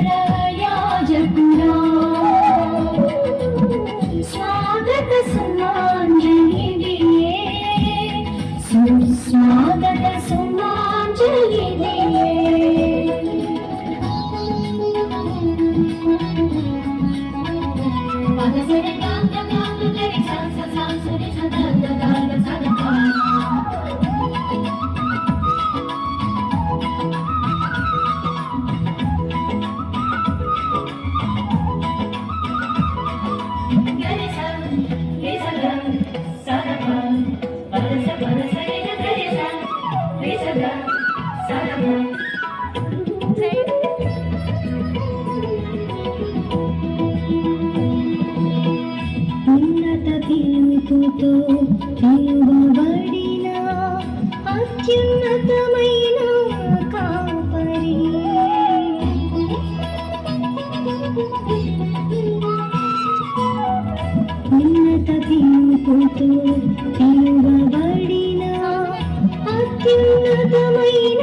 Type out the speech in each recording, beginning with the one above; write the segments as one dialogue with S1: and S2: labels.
S1: శంకరాయ జగురా పిలుపుతో పిలువబడిన అత్యున్నతమైన కాపరి. ఉన్నత పిలుపుతో పిలువబడిన అత్యున్నతమైన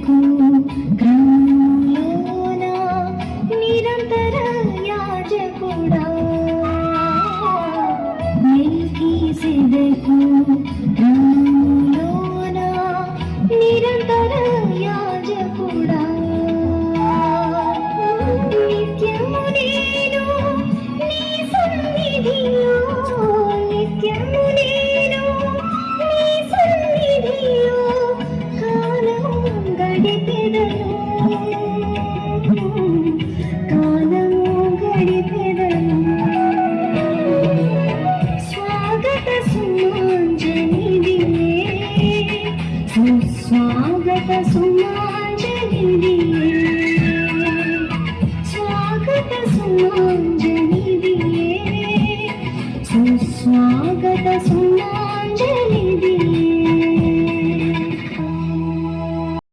S1: Thank you. స్వాగత సుమాంజలి స్వాగత సుమాంజలి సుస్వాగత సుమాంజలి